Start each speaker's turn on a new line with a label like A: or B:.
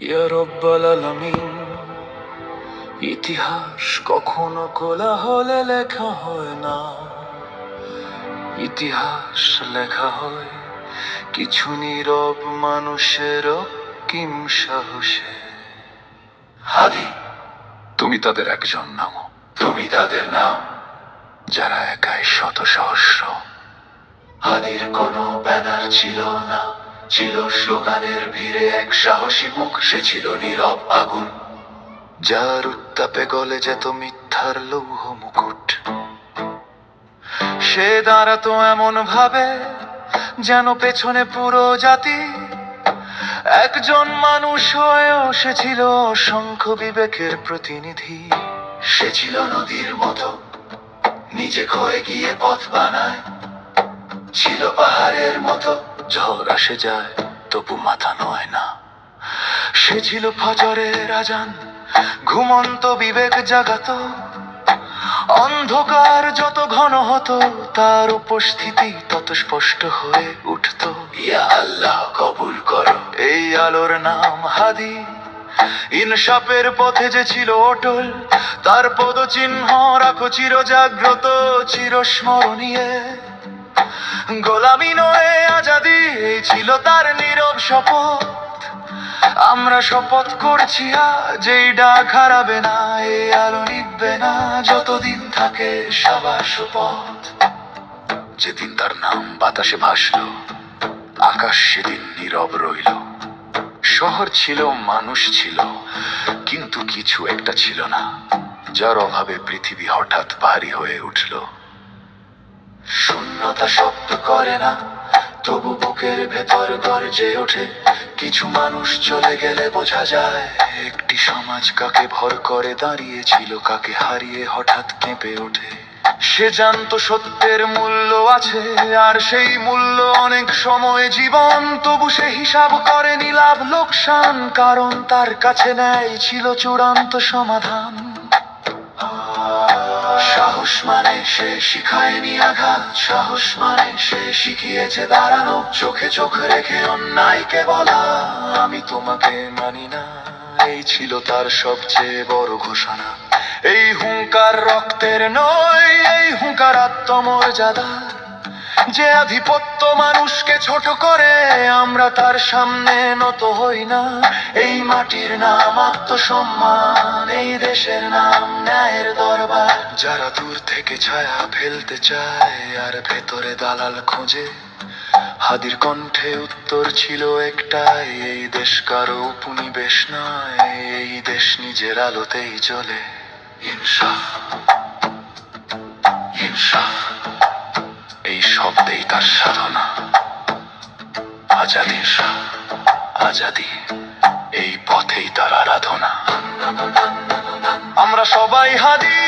A: ইয়া রব্বাল আলামিন ইতিহাস কখনো কোলাহলে লেখা হয় না। ইতিহাস লেখা হয় কিছু নীরব মানুষের কিম সাহসে। হাদি তুমি তাদের একজন নাম। তুমি তাদের নাম। যারা একাই শত সহস্র। হাদির কোনো ব্যানার ছিল না। ছিল স্লোগানের ভিড়ে এক সাহসী মুখ, সে ছিল নীরব আগুন। যার উত্তাপে গলে যেত মিথ্যার লৌহ মুকুট। সে দাঁড়াতো এমন ভাবে যেন পেছনে পুরো জাতি। একজন মানুষ হয়েও সে ছিল অসংখ্য বিবেকের প্রতিনিধি। সে ছিল নদীর মতো, নিজে ক্ষয়ে গিয়ে পথ বানায়। ছিল পাহাড়ের মতো। ঝড় আসে যায় তবু মাথা নয় না। সে ছিল ফজরের আজান ঘুমন্ত বিবেক জাগাত। অন্ধকার যত ঘন হতো তার উপস্থিতি তত স্পষ্ট হয়ে উঠত। ইয়া আল্লাহ কবুল করো। এই আলোর নাম হাদি। ইনসাফের পথে যে ছিল অটল তার পদচিহ্ন রাখো চির জাগ্রত চিরস্মরণীয়। গোলামি নয়, আজাদি ছিল তার নীরব শপথ। আমরা শপথ করছি আজ, এই ডাক হারাবে না, এই আলো নিববে না, যতদিন থাকে সবার শপথ। যেদিন তার নাম বাতাসে ভাসল, আকাশ সেদিন নীরব রইল। শহর ছিল, মানুষ ছিল, কিন্তু কিছু একটা ছিল না, যার অভাবে পৃথিবী হঠাৎ ভারী হয়ে উঠল। শূন্যতা শব্দ করে না। তবু বুকের ভেতর গর্জে ওঠে। কিছু মানুষ চলে গেলে বোঝা যায়, একটি সমাজ কাকে ভর করে দাঁড়িয়েছিল, কাকে হারিয়ে হঠাৎ কেঁপে ওঠে। সে জানতো সত্যের মূল্য আছে, আর সেই মূল্য অনেক সময় জীবন, তবু সে হিসাব করেনি লাভ, লোকসান, কারণ তার কাছে নেই ছিল চূড়ান্ত সমাধান। সাহস মানে সে শিখায়নি আঘাত, সাহস মানে সে শিখিয়েছে দাঁড়ানো, চোখে চোখ রেখে অন্যায়কে বলা। আমি তোমাকে মানি না, এই ছিল তার সবচেয়ে বড় ঘোষণা। এই হুঙ্কার রক্তের নয়, এই হুঙ্কার আত্মমর্যাদার যে আধিপত্য মানুষকে ছোট করে, আমরা তার সামনে নত হই না। এই মাটির নাম আত্মসম্মান, এই দেশের নাম দরবার যারা দূর থেকে ছায়া ফেলতে চায় আর ভেতরে দালাল খোঁজে, হাদির কণ্ঠে উত্তর ছিল একটাই, এই দেশ কারও উপনিবেশ নয়, এই দেশ নিজের আলোতেই চলে। ইনসাফ ইনসাফ এই শব্দেই তার সাধনা। আজাদি আজাদি, এই পথেই তার আরাধনা। আমরা সবাই হাদি